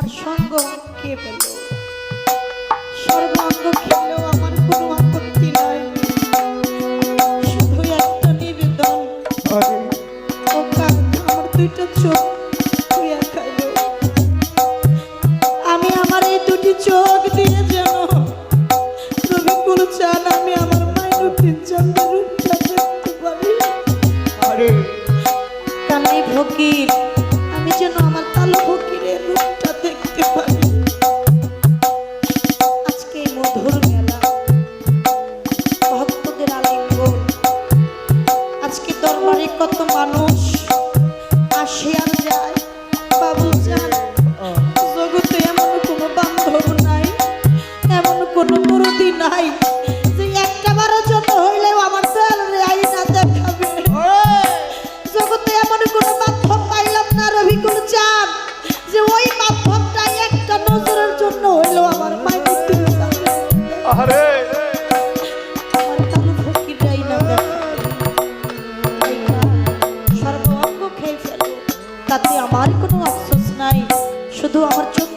আমার সঙ্গ কে পেল? সর্বাঙ্গ কে কত মানুষ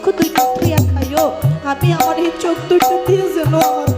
দুঃখ তুই কাঁদিয়া খাইও। আমি আমার এই চোখ দুটো দিয়ে যেন আমার